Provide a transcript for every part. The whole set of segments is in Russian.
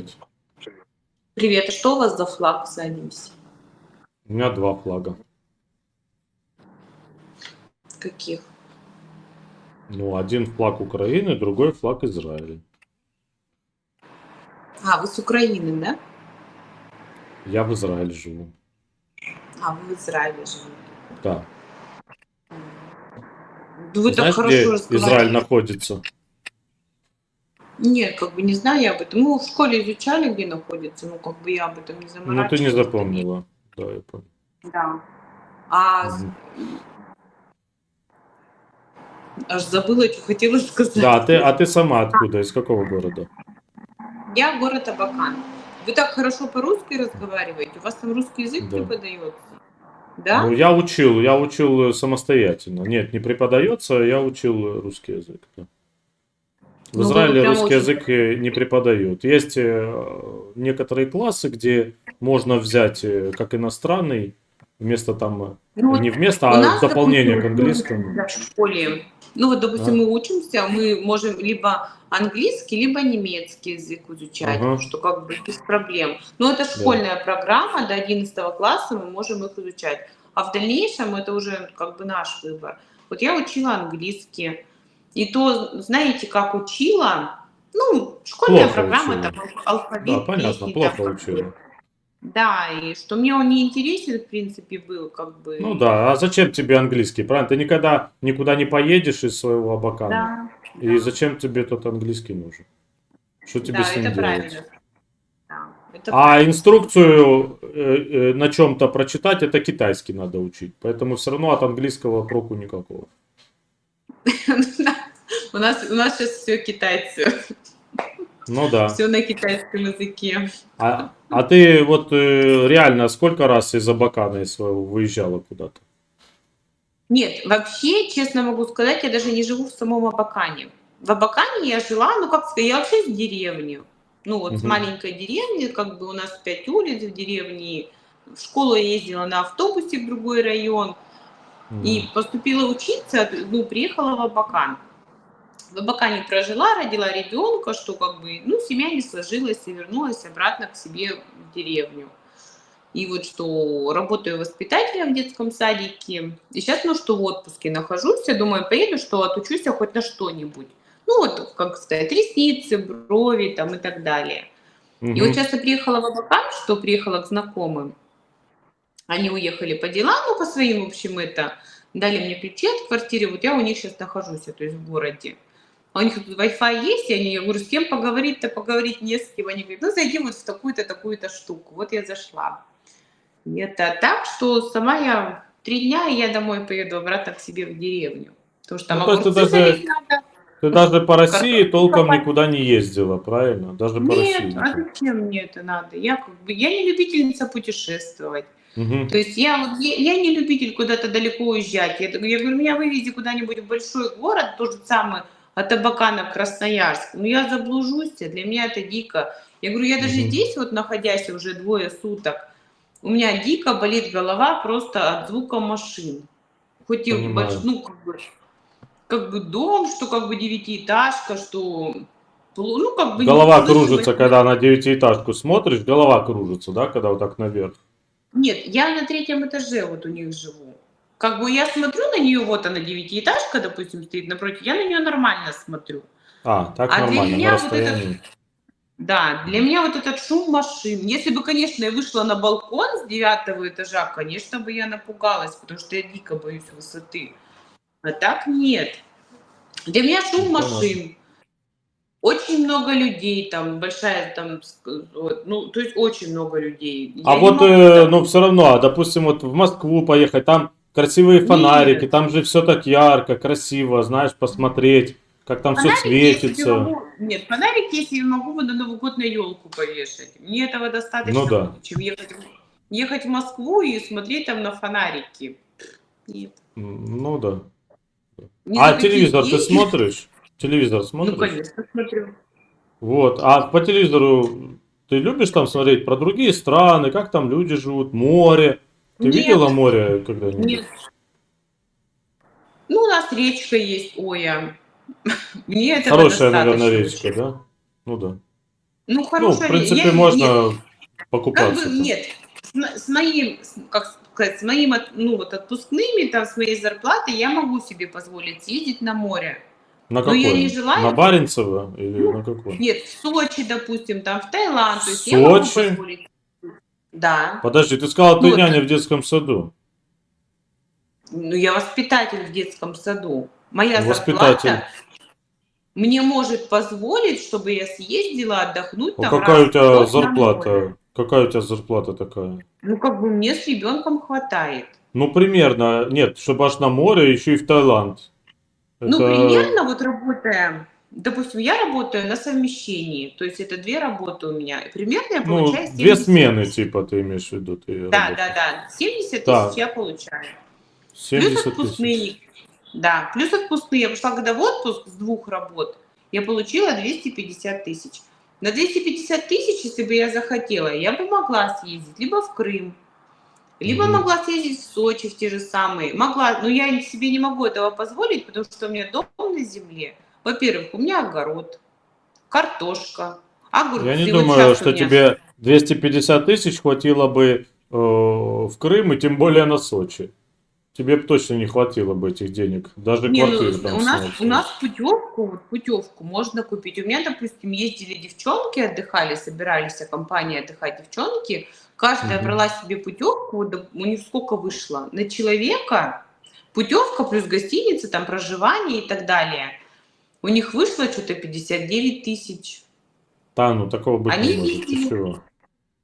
Привет. Привет, а что у вас за флаг сзади висит? У меня два флага. Каких? Ну, один флаг Украины, другой флаг Израиля. А, вы с Украины, да? Я в Израиле живу. А, вы в Израиле живете. Да. Вы Знаешь, так где хорошо разговариваете. Израиль находится? Нет, как бы не знаю я об этом. Мы в школе изучали, где находится, ну как бы я об этом не Ну, заморачивалась. ты не запомнила. Да, я понял. Да. А Мгм. аж забыла, что хотела сказать. Да, а ты, а ты сама откуда? Из какого города? Я город Абакан. Вы так хорошо по-русски разговариваете, у вас там русский язык Да. преподается. Да? Ну, я учил, я учил э, самостоятельно. Нет, не преподается, я учил э, русский язык. да. В Ну, Израиле русский очень- язык э, не преподают. Есть э, некоторые классы, где можно взять э, как иностранный, вместо там, Ну, не вместо, а нас, дополнение к допустим, английскому. да, в школе. Ну вот, допустим, А. мы учимся, мы можем либо английский, либо немецкий язык изучать, Ага. что как бы без проблем. Но это школьная программа, до 11 класса мы можем их изучать. А в дальнейшем это уже как бы наш выбор. Вот я учила английский. И то, знаете, как учила, ну, школьная Плохо программа, учила. там алфавит. Да, понятно, песни, плохо там, учила. Да, и что мне он не интересен, в принципе, был, как бы. Ну да, а зачем тебе английский, правильно? Ты никогда никуда не поедешь из своего Абакана. Да, И да. зачем тебе тот английский нужен? Что тебе да, с ним это делать? правильно. Да, это А инструкцию э, э, на чем-то прочитать, это китайский надо учить. Поэтому все равно от английского проку никакого. У нас, у нас сейчас все китайцы, Ну да. все на китайском языке. А, а ты вот э, реально сколько раз из Абакана из своего выезжала куда-то? Нет, вообще, честно могу сказать, я даже не живу в самом Абакане. В Абакане я жила, ну как сказать, я вообще с деревни. Ну вот с Мгм. маленькой деревни, как бы у нас пять улиц в деревне. В школу я ездила на автобусе в другой район. И поступила учиться, ну, приехала в Абакан. В Абакане прожила, родила ребенка, что как бы, ну, семья не сложилась и вернулась обратно к себе в деревню. И вот что работаю воспитателем в детском садике. И сейчас, ну, что в отпуске нахожусь, я думаю, поеду, что отучусь я хоть на что-нибудь. Ну, вот, как сказать, ресницы, брови там и так далее. Мгм. И вот сейчас я приехала в Абакан, что приехала к знакомым. Они уехали по делам, ну, по своим, в общем, это. Дали мне ключи от квартиры, вот я у них сейчас нахожусь, то есть в городе. А у них тут Wi-Fi есть, и они, я говорю, с кем поговорить-то, поговорить не с кем. Они говорят, ну, зайди вот в такую-то, такую-то штуку. Вот я зашла. И это так, что сама я три дня, и я домой поеду обратно к себе в деревню. Потому что там Ну, огурцы даже- залить надо. Ты даже по России Картошку толком копать. никуда не ездила, правильно? Даже по России. Нет, а зачем мне это надо? Я как бы, я не любительница путешествовать. Мгм. То есть я, вот, я, я не любитель куда-то далеко уезжать. Я, я говорю, меня вывези куда-нибудь в большой город, то же самое, от Абакана в Красноярск. Ну я заблужусь, для меня это дико. Я говорю, я даже Мгм. здесь вот находясь уже двое суток, у меня дико болит голова просто от звука машин. Хоть и больш- ну, как бы, как бы дом, что как бы девятиэтажка, что ну, как бы Голова кружится, когда на девятиэтажку смотришь, голова кружится, да, когда вот так наверх. Нет, я на третьем этаже вот у них живу. Как бы я смотрю на нее, вот она девятиэтажка, допустим, стоит напротив, я на нее нормально смотрю. А, так А для нормально, меня на вот это- расстоянии. Да, для меня вот этот шум машин. Если бы, конечно, я вышла на балкон с девятого этажа, конечно бы я напугалась, потому что я дико боюсь высоты. А так нет. Для меня шум машин. Очень много людей, там большая, там, вот, ну, то есть очень много людей. А Я вот, могу э, там- ну, все равно, допустим, вот в Москву поехать, там красивые фонарики, там же все так ярко, красиво, знаешь, посмотреть, как там все Фонарик я себе светится. могу- Нет, фонарик я себе могу на Новый год на елку повешать. Мне этого достаточно, Ну да. чем ехать, в- ехать в Москву и смотреть там на фонарики. Нет. Ну да. Ни А телевизор ты деньги. смотришь? Телевизор Ну, смотришь? конечно, смотрю. Вот. А по телевизору ты любишь там смотреть про другие страны, как там люди живут, море? Ты Нет. видела море когда-нибудь? Нет. Ну, у нас речка есть, Оя. Мне этого Хорошая, наверное, речка, да? Ну да. Ну, Ну, хорошая в принципе, я- нет, можно Как покупаться. бы там. нет, с, мо- с моим, как сказать, с моим ну вот отпускными, там, с моей зарплаты я могу себе позволить съездить на море. На Ну, какой? я не желаю. На Баренцево или Ну, на какой? Нет, в Сочи, допустим, там в Таиланд, то есть В я могу Сочи? позволить. Да. Подожди, ты сказала, ты Ну, няня в детском саду. Ну, я воспитатель в детском саду. Моя Воспитатель. зарплата мне может позволить, чтобы я съездила отдохнуть А там какая раз у тебя в год на море. зарплата? Какая у тебя зарплата такая? Ну, как бы мне с ребенком хватает. Ну, примерно. Нет, чтобы аж на море, еще и в Таиланд. Ну, Это- примерно вот работая, допустим, я работаю на совмещении, то есть это две работы у меня. Примерно я Ну, получаю две 70 смены, тысяч. типа, ты имеешь в виду. Ты Да, работаешь. да, да. 70 Так. тысяч я получаю. 70 Плюс тысяч. отпускные. Да, плюс отпускные. Я пошла когда в отпуск с двух работ, я получила 250 тысяч. На 250 тысяч, если бы я захотела, я бы могла съездить либо в Крым, либо Мгм. могла съездить в Сочи, в те же самые. Могла, но я себе не могу этого позволить, потому что у меня дом на земле. Во-первых, у меня огород, картошка, огурцы. Я не Вот думаю, что тебе 250 тысяч хватило бы э, в Крым и тем более на Сочи. Тебе бы точно не хватило бы этих денег. Даже Не, ну, квартиру там у нас, снять. у нас путевку, вот путевку можно купить. У меня, допустим, ездили девчонки, отдыхали, собирались компания отдыхать девчонки. Каждая Мгм. брала себе путевку, вот, у них сколько вышло? На человека путевка плюс гостиница, там проживание и так далее. У них вышло что-то 59 тысяч. Да, ну такого быть Они не может. Ездили. чего?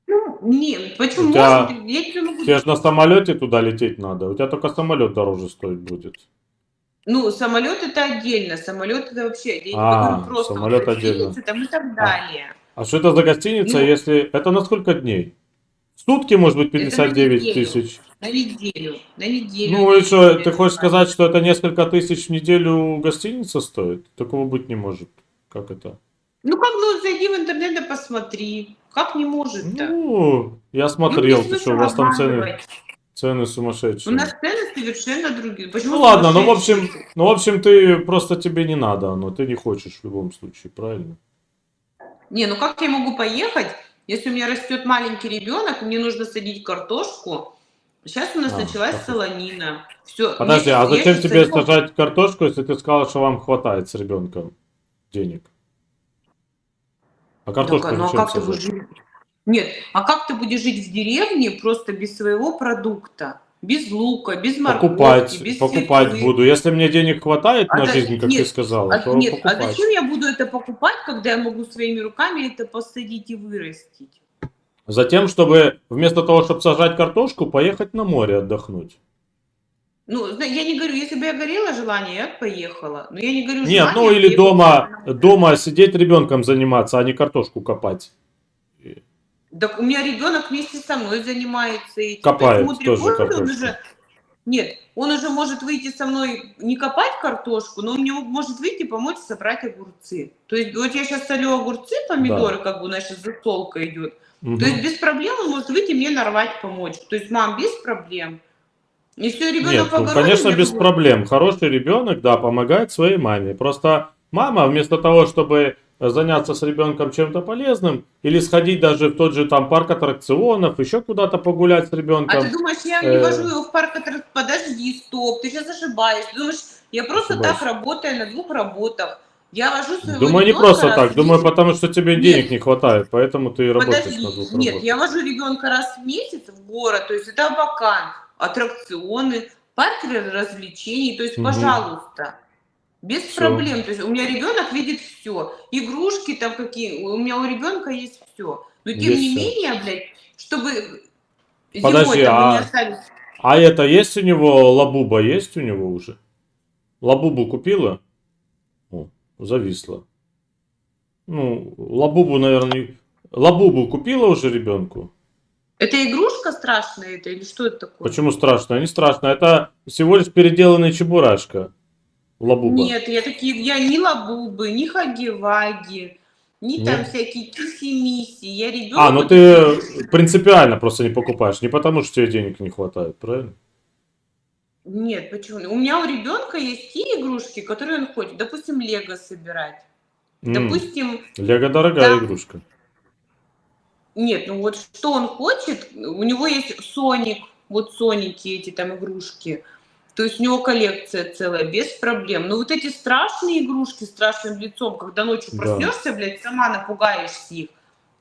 Ну, не, почему? У тебя- Может, я тебе могу... Тебе же на самолете туда лететь надо. У тебя только самолет дороже стоить будет. Ну, самолет это отдельно, самолет это вообще, я не А, говорю просто самолет отдельно. там и так далее. А что это за гостиница, Ну. если... Это на сколько дней? Сутки, может быть, Это на 59 неделю. тысяч. На неделю, на неделю. Ну и что, ты хочешь сказать, что это несколько тысяч в неделю гостиница стоит? Такого быть не может. Как это? Ну как, ну зайди в интернет да посмотри. Как не может-то? Ну, я Ну, смотрел, не ты что, у вас там цены, цены У сумасшедшие. нас цены совершенно другие. Почему Ну ладно, ну в общем, ну в общем ты просто тебе не надо оно, ты не хочешь в любом случае, правильно? Не, ну как я могу поехать, если у меня растет маленький ребенок, мне нужно садить картошку. Сейчас у нас А, началась так. солонина. Все. Подожди, а зачем тебе сажать картошку, если ты сказал, что вам хватает с ребенком денег? А картошку ну а зачем как ты будешь? Нет, а как ты будешь жить в деревне просто без своего продукта? Без лука, без морковки, Покупать, без покупать свеклы? буду. Если мне денег хватает А на за- жизнь, как нет, ты сказала, А, то нет, а покупать. зачем я буду это покупать, когда я могу своими руками это посадить и вырастить? Затем, чтобы вместо того, чтобы сажать картошку, поехать на море отдохнуть. Ну, я не говорю, если бы я горела желание, я бы поехала. Но я не говорю Нет, ну или я бы дома, дома сидеть ребенком заниматься, а не картошку копать. Так у меня ребенок вместе со мной занимается этим. Копает есть тоже он картошку. уже- Нет, он уже может выйти со мной не копать картошку, но он мне может выйти и помочь собрать огурцы. То есть вот я сейчас солю огурцы, помидоры, как бы у нас сейчас засолка идет. Мгм. То есть без проблем он может выйти мне нарвать, помочь. То есть, мам, без проблем. И все, ребенок Нет, ну, конечно, без говорю, проблем. Хороший ребенок, да, помогает своей маме. Просто мама вместо того, чтобы заняться с ребенком чем-то полезным, или сходить даже в тот же там парк аттракционов, еще куда-то погулять с А ребенком. ты думаешь, я не э, вожу его в парк? аттрак- Подожди, стоп, ты сейчас ошибаешься. Ты думаешь, я просто Ошибаюсь. так работаю на двух работах. Я вожу своего Думаю, не ребенка просто раз так. в Думаю, месяц. потому что тебе денег не хватает, поэтому ты и работаешь Подожди, на двух нет, работах. я вожу ребенка раз в месяц в город, то есть это Абакан, аттракционы, парк развлечений, то есть, Мгм. пожалуйста, без Всё. проблем. То есть у меня ребенок видит все, игрушки там какие, у меня у ребенка есть все. Но тем Есть не всё. менее, блядь, чтобы Подожди, зимой там а- не остались. А это есть у него, лабуба есть у него уже? Лабубу купила? Зависла. Ну, лабубу, наверное, не- лабубу купила уже ребенку? Это игрушка страшная это или что это такое? Почему страшно? Не страшно. Это всего лишь переделанный чебурашка. Лабуба. Нет, я такие, я ни лабубы, ни хаги-ваги, ни там Нет? всякие киси-миси. Я ребенок. А, ну ты принципиально просто не покупаешь. Не потому, что тебе денег не хватает, правильно? Нет, почему? У меня у ребенка есть те игрушки, которые он хочет. Допустим, Лего собирать. М, Допустим, Лего дорогая Да. игрушка. Нет, ну вот что он хочет, у него есть Соник, вот Соники эти там игрушки. То есть у него коллекция целая, без проблем. Но вот эти страшные игрушки с страшным лицом, когда ночью Да. проснешься, блядь, сама напугаешься их.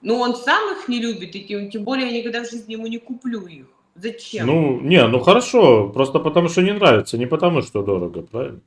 Но он сам их не любит, и тем, тем более я никогда в жизни ему не куплю их. Зачем? Ну, не, ну хорошо, просто потому что не нравится, не потому что дорого, правильно?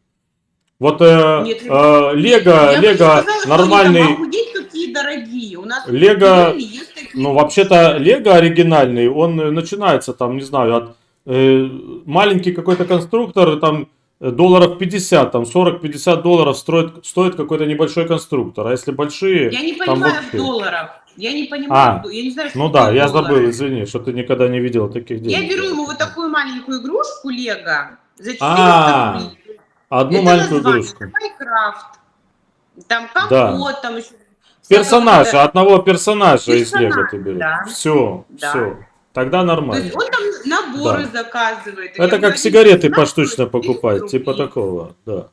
Вот э, Нет, э, Лего, Я бы не Лего сказала, что они там нормальный, охуеть какие дорогие. У нас Лего, в есть такие ну вообще-то Лего оригинальный, он э, начинается там, не знаю, от э, маленький какой-то конструктор, там э, долларов 50, там 40-50 долларов стоит, стоит какой-то небольшой конструктор, а если большие, Я не там понимаю вообще. в долларах. Я не понимаю, А, я не знаю, что ну да, я доллары. забыл, извини, что ты никогда не видел таких денег. Я беру ему вот такую маленькую игрушку Лего за 400 А, рублей. Одну Это маленькую название, игрушку. Майнкрафт. Там Да. компот, там еще... Персонажа, всякое одного персонажа из Персонаж, Лего ты берешь. да. Все, Да. все. Тогда То нормально. есть он там наборы Да. заказывает. Я Это говорю, как «Один сигареты поштучно стоит 200 покупать, типа рублей». такого, да.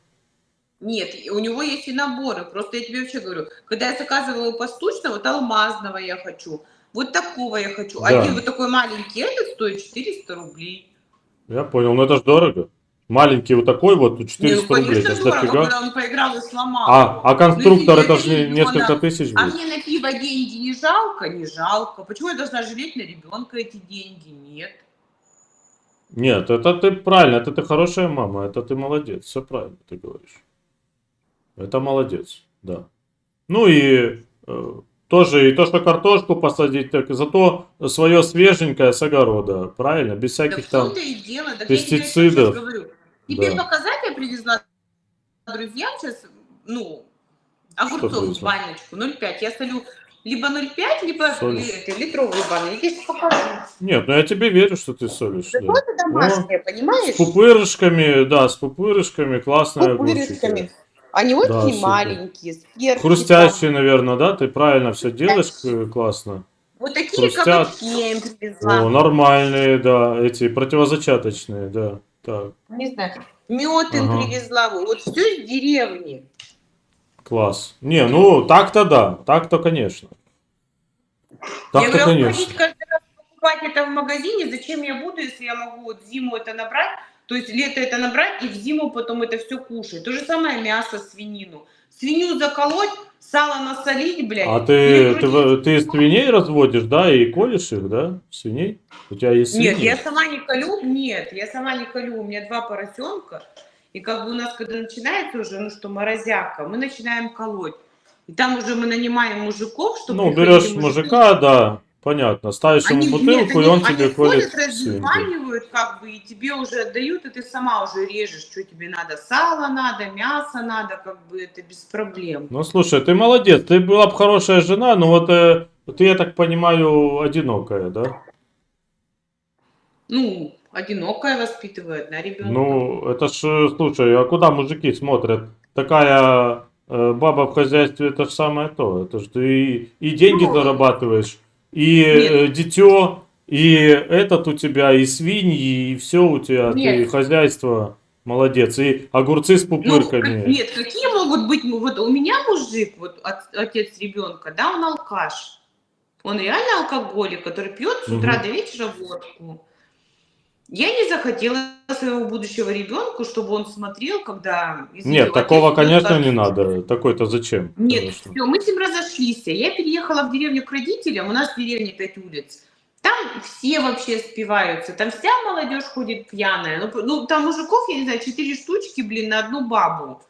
Нет, у него есть и наборы. Просто я тебе вообще говорю, когда я заказывала поштучно, вот алмазного я хочу, вот такого я хочу. Да. Один вот такой маленький этот стоит 400 рублей. Я понял, но это ж дорого. Маленький вот такой вот, 400 Не, ну, рублей, конечно, это дорого, дофига. когда он поиграл и сломал. А, а конструктор Ну, это если же несколько тысяч А будет. мне на пиво деньги не жалко? Не жалко. Почему я должна жалеть на ребенка эти деньги? Нет. Нет, это ты правильно, это ты хорошая мама, это ты молодец, все правильно ты говоришь. Это молодец, да. Ну и э, тоже, и то, что картошку посадить, так зато свое свеженькое с огорода, правильно, без Так всяких в там... дело. Так пестицидов. Я тебе. Тебе Да. показать я привезла друзьям сейчас, ну, огурцов в баночку 0,5. Я солю либо 0,5, либо Соль. ли- это, литровую баночку. Я сейчас покажу. Нет, ну я тебе верю, что ты солишь. Да да. это домашнее, понимаешь? С пупырышками, да, с пупырышками, классные огурчики. Они Да, очень супер. маленькие, с перчиком. Хрустящие, наверное, да? Ты правильно все делаешь к- классно. Вот такие хрустят. кабачки я им привезла. О, нормальные, да, эти противозачаточные, да. Так, Не знаю. Мед им Ага. привезла. Вот все из деревни. класс. Не, ну так-то да, так-то конечно. я Так-то говорю, конечно. каждый раз покупать это в магазине, зачем я буду, если я могу вот зиму это набрать, то есть лето это набрать и в зиму потом это все кушать. То же самое мясо, свинину. Свинью заколоть, сало насолить, блядь. А ты, ты, ты свиней разводишь, да, и колешь их, да? Свиней? У тебя есть свиньи? Нет, я сама не колю, нет, я сама не колю, у меня два поросенка, и как бы у нас, когда начинается уже, ну что, морозяка, мы начинаем колоть. И там уже мы нанимаем мужиков, чтобы... Ну, берешь мужика, да, понятно, ставишь ему Они, бутылку, нет, и он они- тебе они колет раззванивают, как бы, и тебе уже отдают, и ты сама уже режешь, что тебе надо. Сало надо, мясо надо, как бы, это без проблем. Ну, слушай, ты молодец, ты была бы хорошая жена, но вот э, ты, я так понимаю, одинокая, да? Ну, одинокая воспитывает на ребенка. Ну, это ж, э, слушай, а куда мужики смотрят? Такая э, баба в хозяйстве, это же самое то. Это же ты и, и деньги Ну, зарабатываешь, и нет. э, дитё, и этот у тебя, и свиньи, и все у тебя, ты Нет. хозяйство. Молодец. И огурцы с Ну, пупырками. как- нет, какие могут быть, ну, вот у меня мужик, вот от- отец ребенка, да, он алкаш. Он реально алкоголик, который пьет с утра Мгм. до вечера водку. Я не захотела своего будущего ребенка, чтобы он смотрел, когда... из Нет, такого, отец конечно, не надо. Такой-то зачем? Нет, Конечно. все, мы с ним разошлись. Я переехала в деревню к родителям, у нас в деревне пять улиц. Там все вообще спиваются, там вся молодежь ходит пьяная. Ну, ну, там мужиков, я не знаю, четыре штучки, блин, на одну бабу.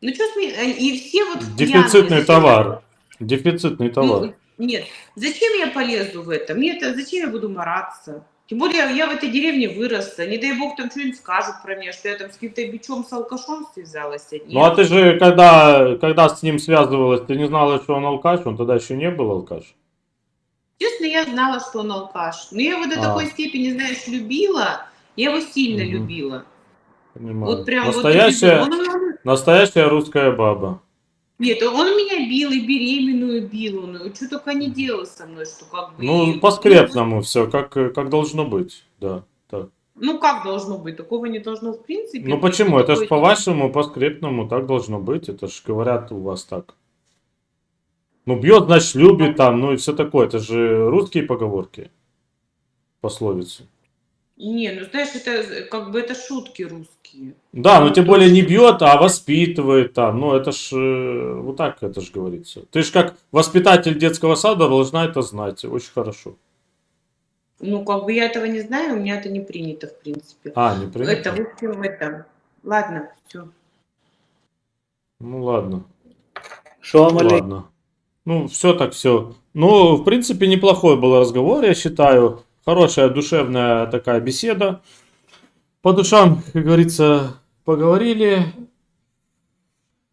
Ну, что сме- И все вот пьяные. Дефицитный Зачем товар. Дефицитный я- товар. Ну, нет, зачем я полезу в это? Мне это, зачем я буду мараться? Тем более я, в этой деревне выросла. Не дай бог там что-нибудь скажут про меня, что я там с каким-то бичом, с алкашом связалась. Нет. Ну а ты же, когда, когда с ним связывалась, ты не знала, что он алкаш, он тогда еще не был алкаш. Честно, я знала, что он алкаш. Но я его до А. такой степени, знаешь, любила. Я его сильно Мгм. любила. Понимаю. Вот прям настоящая, вот. Он- настоящая русская баба. Нет, он меня бил и беременную бил. Он что только не делал со мной, что как бы... Ну, по-скрепному все, как, как должно быть. Да, так. Ну, как должно быть? Такого не должно в принципе. Ну почему? Это же по-вашему, по-скрепному так должно быть. Это же говорят у вас так. Ну, бьет, значит, любит там, ну и все такое. Это же русские поговорки. Пословицы. Не, ну знаешь, это как бы это шутки русские. Да, но Ну, тем более не бьет, а воспитывает там. Ну, это ж э, вот так это ж говорится. Ты ж как воспитатель детского сада должна это знать. Очень хорошо. Ну, как бы я этого не знаю, у меня это не принято, в принципе. А, не принято? Это, в общем, это. Ладно, все. Ну, ладно. Шалом. Ладно. Ну, все так все. Ну, в принципе, неплохой был разговор, я считаю. Хорошая, душевная такая беседа. По душам, как говорится, поговорили.